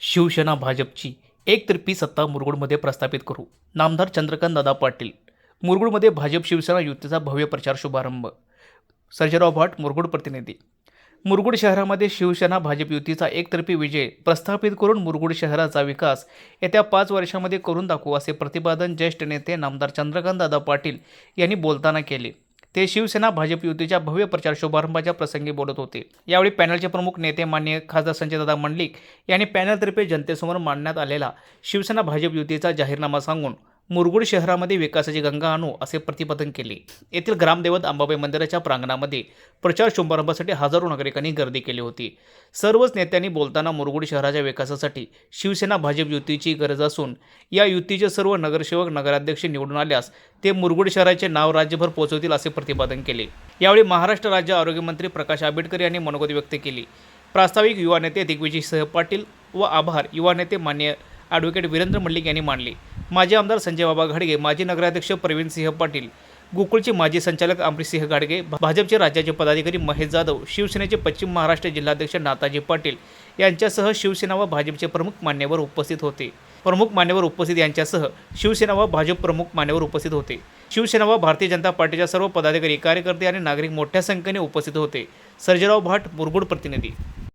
शिवसेना भाजपची एकतर्फी सत्ता मुरगुडमध्ये प्रस्थापित करू. नामदार चंद्रकांत दादा पाटील मुरगुडमध्ये भाजप शिवसेना युतीचा भव्य प्रचार शुभारंभ. सर्जेराव भाट मुरगुड प्रतिनिधी. मुरगुड शहरामध्ये शिवसेना भाजप युतीचा एकतर्फी विजय प्रस्थापित करून मुरगुड शहराचा विकास येत्या पाच वर्षामध्ये करून दाखवू असे प्रतिपादन ज्येष्ठ नेते नामदार चंद्रकांत दादा पाटील यांनी बोलताना केले. ते शिवसेना भाजप युतीच्या भव्य प्रचार शुभारंभाच्या प्रसंगी बोलत होते. यावेळी पॅनलचे प्रमुख नेते मान्य खासदार संजयदादा मंडलिक यांनी पॅनलतर्फे जनतेसमोर मांडण्यात आलेला शिवसेना भाजप युतीचा जाहीरनामा सांगून मुरगुड शहरामध्ये विकासाची गंगा आणू असे प्रतिपादन केले. येथील ग्रामदैवत अंबाबाई मंदिराच्या प्रांगणामध्ये प्रचार शुभारंभासाठी हजारो नागरिकांनी गर्दी केली होती. सर्वच नेत्यांनी बोलताना मुरगुड शहराच्या विकासासाठी शिवसेना भाजप युतीची गरज असून या युतीचे सर्व नगरसेवक नगराध्यक्ष निवडून आल्यास ते मुरगुड शहराचे नाव राज्यभर पोहोचवतील असे प्रतिपादन केले. यावेळी महाराष्ट्र राज्य आरोग्यमंत्री प्रकाश आंबेडकर यांनी मनोगत व्यक्त केली. प्रास्ताविक युवा नेते दिग्विजय सह पाटील व आभार युवा नेते मान्य ॲडव्होकेट वीरेंद्र मल्लिक यांनी मांडले माजी आमदार संजय बाबा घाडगे माजी नगराध्यक्ष प्रवीण सिंह पाटील गोकुळचे माजी संचालक अमरीसिंह गाडगे भाजपचे राज्याचे पदाधिकारी महेश जाधव शिवसेनेचे पश्चिम महाराष्ट्र जिल्हाध्यक्ष नाताजी पाटील यांच्यासह शिवसेना व भाजपचे प्रमुख मान्यवर उपस्थित होते. प्रमुख मान्यवर उपस्थित यांच्यासह शिवसेना व भाजप प्रमुख मान्यवर उपस्थित होते. शिवसेना व भारतीय जनता पार्टीच्या सर्व पदाधिकारी कार्यकर्ते आणि नागरिक मोठ्या संख्येने उपस्थित होते. सर्जेराव भाट मुरगुड प्रतिनिधी.